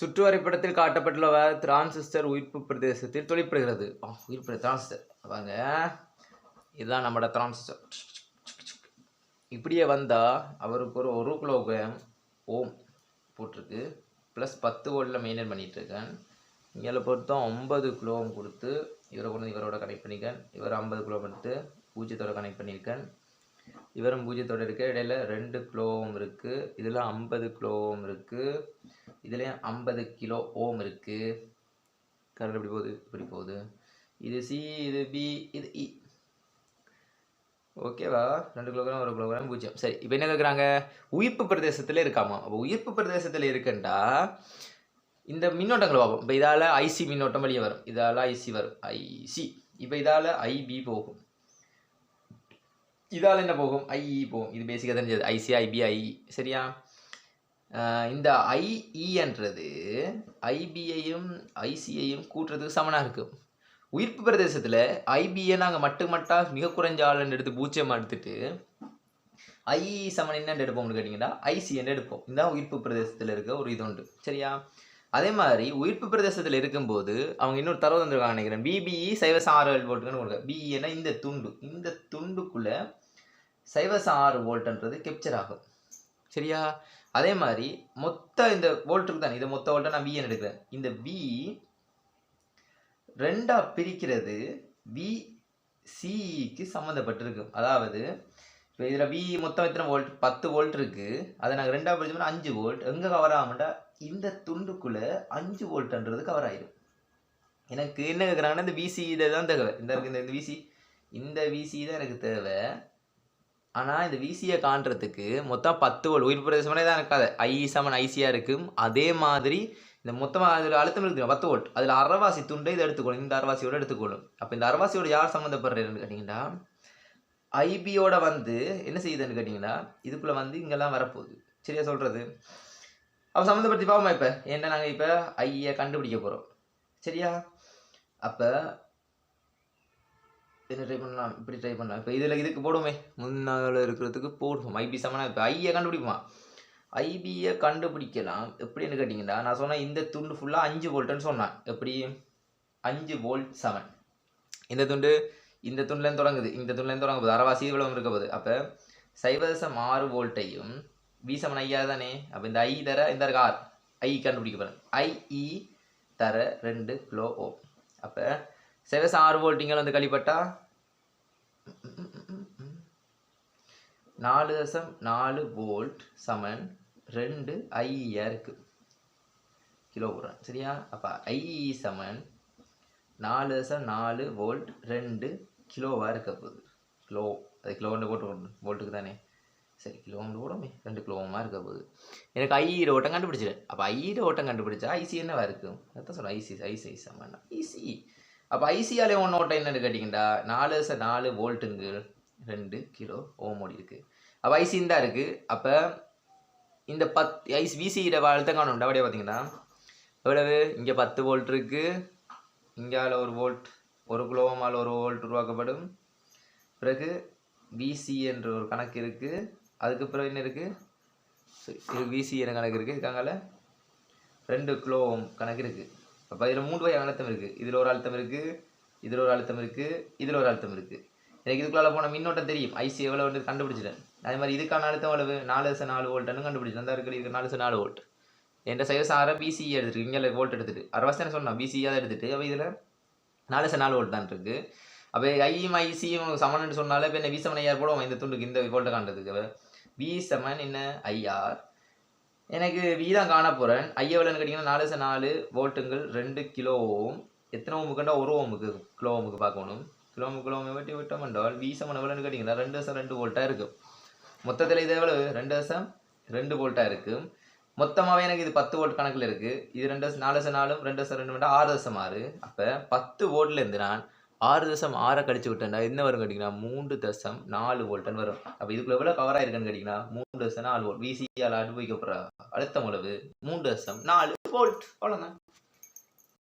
சுற்று வரைபடத்தில் காட்டப்பட்டுள்ள டிரான்சிஸ்டர் உயிர்ப்பு பிரதேசத்தில் தொழிற்படுகிறது. உயிர்ப்பு டிரான்சிஸ்டர். வாங்க. இதுதான் நம்மளோட டிரான்சிஸ்டர். இப்படியே வந்தால் அவருக்கு ஒரு ஒரு கிலோகிராம் ஓம் போட்டிருக்கு. ப்ளஸ் பத்து வோல்ட்டில் மெயின்டைன் பண்ணிகிட்ருக்கேன் இங்கே பொறுத்தம் ஐம்பது கிலோ கொடுத்து இவரை கொண்டு வந்து இவரோட கனெக்ட் பண்ணிக்கேன். இவர் ஐம்பது கிலோ கொடுத்து பூஜ்ஜியத்தோட கனெக்ட் பண்ணியிருக்கேன். இவரும் பூஜ்ஜியத்தோடு இருக்க. இடையில ரெண்டு கிலோ ஓம் இருக்குது இதில் ஐம்பது கிலோ ஓம் இருக்குது இதுலேயும் ஐம்பது கிலோ ஓம் இருக்குது கரண்ட் எப்படி போகுது? இப்படி போகுது. இது சி இது பி இது இ. ஓகேவா ரெண்டு கிலோகிராம் ஒரு கிலோகிராம் பூஜ்ஜியம். சரி இப்போ என்ன கேட்குறாங்க உயிர்ப்பு பிரதேசத்தில் இருக்காமா? அப்போ உயிர்ப்பு பிரதேசத்தில் இருக்குண்டா. இந்த மின்னோட்டங்கள் பார்ப்போம். இப்போ இதால் ஐசி மின்னோட்டம் வெளியே வரும். இதால் ஐசி வரும். ஐசி இப்போ இதால் ஐபி போகும். இதால் என்ன போகும்? ஐஇ போகும். இது பேசிக்காக தெரிஞ்சது. ஐசி ஐபி சரியா? இந்த ஐஇன்றது e ஐபிஐயும் ஐசிஐயும் கூட்டுறதுக்கு சமனாக இருக்கும். உயிர்ப்பு பிரதேசத்தில் ஐபிஐ நாங்கள் மட்டு மட்டா மிக குறைஞ்ச ஆளுன்னு எடுத்து பூச்சியமாக எடுத்துட்டு ஐஇ சமன் என்னென்று எடுப்போம்னு கேட்டிங்கன்னா ஐசிஎன்று எடுப்போம். இதுதான் உயிர்ப்பு பிரதேசத்தில் இருக்க ஒரு இது உண்டு. சரியா? அதே மாதிரி உயிர்ப்பு பிரதேசத்தில் இருக்கும்போது அவங்க இன்னொரு தரவு தந்திருக்காங்க நினைக்கிறேன். பிபிஇ சைவ ஆறு வோல்ட்டுன்னு கொடுக்க பிஇனா இந்த துண்டு. இந்த துண்டுக்குள்ளே சைவ ஆறு வோல்ட்ன்றது கெப்சர் ஆகும். சரியா? அதே மாதிரி மொத்த இந்த வோல்ட்டுக்கு தான். இதை மொத்த வோல்ட்டை நான் விஎன் எடுக்கிறேன். இந்த வி ரெண்டாக பிரிக்கிறது வி சிஇக்கு சம்மந்தப்பட்டிருக்கும் அதாவது இப்போ இதில் வி மொத்தம் எத்தனை வோல்ட் பத்து வோல்ட் இருக்குது அதை நாங்கள் ரெண்டாக பிரிச்சோம்னா அஞ்சு வோல்ட் எங்கே கவர் ஆகும்டா இந்த துண்டுக்குள்ளே அஞ்சு வோல்ட்ன்றது கவர் ஆயிடும் எனக்கு என்ன கேட்குறாங்கன்னா இந்த விசி இதை தான் தேவை இந்த இருக்கு இந்த விசி இந்த விசி தான் எனக்கு தேவை. ஆனால் இந்த விசியை காண்றதுக்கு மொத்தம் பத்து வோல்ட். உயிர் பிரதேசமே தான் இருக்காது. ஐ சமன் ஐசியாக இருக்கும். அதே மாதிரி இந்த மொத்தமாக அதில் அழுத்தம் இருக்குது பத்து வோல்ட். அதில் அரவாசி துண்டை இதை எடுத்துக்கொள்ளும். இந்த அரைவாசியோட எடுத்துக்கொள்ளும். அப்போ இந்த அரைவாசியோட யார் சம்மந்தப்படுறேன்னு கேட்டிங்கன்னா ஐபியோட வந்து என்ன செய்யுதுன்னு கேட்டிங்கன்னா இதுக்குள்ளே வந்து இங்கெல்லாம் வரப்போகுது. சரியா சொல்கிறது அப்போ சம்மந்தப்படுத்தி பார்ப்போமா இப்போ? என்ன நாங்கள் இப்போ ஐயை கண்டுபிடிக்க போகிறோம் சரியா? அப்போ என்ன ட்ரை பண்ணலாம்? இப்படி ட்ரை பண்ணலாம். இப்போ இதில் இதுக்கு போடுவோமே. முன்னால் இருக்கிறதுக்கு போடுவோம். ஐபி சமனா இப்போ ஐயை கண்டுபிடிப்போமா? ஐபியை கண்டுபிடிக்கலாம். எப்படின்னு கேட்டிங்கன்னா நான் சொன்னேன் இந்த துண்டு ஃபுல்லாக அஞ்சு வோல்ட்டுன்னு சொன்னேன். எப்படி? அஞ்சு வோல்ட் செவன் இந்த துண்டு இந்த துண்டுலேருந்து தொடங்குது. இந்த துண்டுலேருந்து தொடங்க போகுது. அரைவாசி இவ்வளவு இருக்க போகுது. அப்போ சைவதசம் ஆறு வோல்ட்டையும் வி சமன் ஐயா தானே? அப்போ இந்த ஐ தர இந்த இருக்கு ஆர் ஐ கண்டுபிடிக்க போகிறேன் ஐஇ தர ரெண்டு கிலோ ஓ. அப்போ செவஸ் ஆறு வோல்ட்டிங்கள் வந்து கழிப்பட்டா? நாலு தசம் நாலு வோல்ட் சமன் ரெண்டு ஐயா இருக்குது கிலோ போடுறேன். சரியா? அப்போ ஐஇ சமன் நாலு தசம் நாலு வோல்ட் ரெண்டு கிலோவாக இருக்க போகுது. கிலோ அது கிலோன்னு போட்டு வோல்ட்டுக்கு தானே. சரி கிலோன்னு கூடமே ரெண்டு கிலோமாக இருக்க போகுது. எனக்கு ஐஇட ஓட்டம் கண்டுபிடிச்சிட்டேன். அப்போ ஐஇட ஓட்டம் கண்டுபிடிச்சா ஐசி என்னவா இருக்கும்? அதான் சொல்கிறேன் ஐசி ஐசி சமன் ஐசி அப்போ ஐசியாலே ஒன்று ஓட்டம் என்னென்னு கேட்டிங்கடா நாலு சார் நாலு வோல்ட்டுங்க ரெண்டு கிலோ ஓம் ஓடி இருக்குது அப்போ ஐசின்னு தான் இருக்குது அப்போ இந்த பத் ஐஸ் விசியிட அழுத்தம் காணும் அப்படியே பார்த்தீங்கன்னா எவ்வளவு? இங்கே பத்து வோல்ட் இருக்குது இங்கே ஒரு வோல்ட் ஒரு கிலோமால் ஒரு வோல்ட் உருவாக்கப்படும். பிறகு விசி என்ற ஒரு கணக்கு இருக்குது அதுக்கப்புறம் என்ன இருக்குது இது விசி கணக்கு இருக்குது இதுக்காங்கால ரெண்டு கிலோ கணக்கு இருக்குது அப்போ இதில் மூன்று வகை அழுத்தம் இருக்குது இதில் ஒரு அழுத்தம் இருக்குது இதில் ஒரு அழுத்தம் இருக்குது இதில் ஒரு அழுத்தம் இருக்குது எனக்கு இதுக்குள்ளால போன மின்னோட்டம் தெரியும். ஐசி எவ்வளோ வந்து கண்டுபிடிச்சிட்டேன். அதே மாதிரி இதுக்கான அழுத்தம் எவ்வளவு? நாலு லட்சம் நாலு வோல்ட்னு கண்டுபிடிச்சேன் அந்த இருக்கிற இதுக்கு நாலு லட்சம் நாலு வோல்ட் என்ற சைவசம் ஆற பிசிஇ எடுத்துருக்கு. இங்கே வோல்ட் எடுத்துட்டு. அரைவாசி பிசிஇ பிசியாக எடுத்துட்டு. அப்போ இதில் நாலு லட்சம் நாலு வோல்ட் தான் இருக்குது அப்போ ஐயும் ஐசியும் சமன்னு சொன்னாலே இப்போ என்ன வீசமனையார் போடுவோம்? இந்த துண்டுக்கு இந்த வோல்ட்டை காண்றதுக்கு. வி செமன் என்ன? ஐஆர் எனக்கு வி தான் காண போகிறேன் ஐ எவ்வளோன்னு கேட்டிங்கன்னா நாலு லட்சம் நாலு வோல்ட்டுங்கள் ரெண்டு கிலோ ஓம். எத்தனை ஓமுக்குண்டா ஒரு ஓமுக்கு கிலோ ஓமுக்கு பார்க்கணும். கிலோ ஓமு கிலோ ஓமு வெட்டி விட்டோம்ன்றால் வி செவன் எவ்வளோன்னு கேட்டிங்கன்னா ரெண்டு வருஷம் ரெண்டு வோல்ட்டாக இருக்கும் மொத்தத்தில் இது எவ்வளவு? ரெண்டு வருஷம் ரெண்டு வோல்ட்டாக இருக்கும் மொத்தமாகவே எனக்கு இது பத்து வோல்ட் கணக்கில் இருக்குது இது ரெண்டு நாலு வருஷம் நாலும் ரெண்டு வருஷம் ரெண்டு மட்டும் ஆறு வருஷம் ஆறு. அப்போ பத்து வோல்ட்லேருந்து நான் ஆறு தசம் ஆறை கழிச்சு விட்டேன்டா. என்ன வரும் கேட்டிங்கன்னா மூன்று தசம் நாலு வோல்ட்னு வரும். அப்போ இதுக்குள்ள எவ்வளோ கவர் ஆயிருக்குன்னு கேட்டிங்கன்னா மூன்று தசம் நாலு வோல்ட் விசியால் அனுபவிக்கப்படுற அழுத்தம் அளவு மூன்று தசம் நாலு வோல்ட் அவ்வளோதான்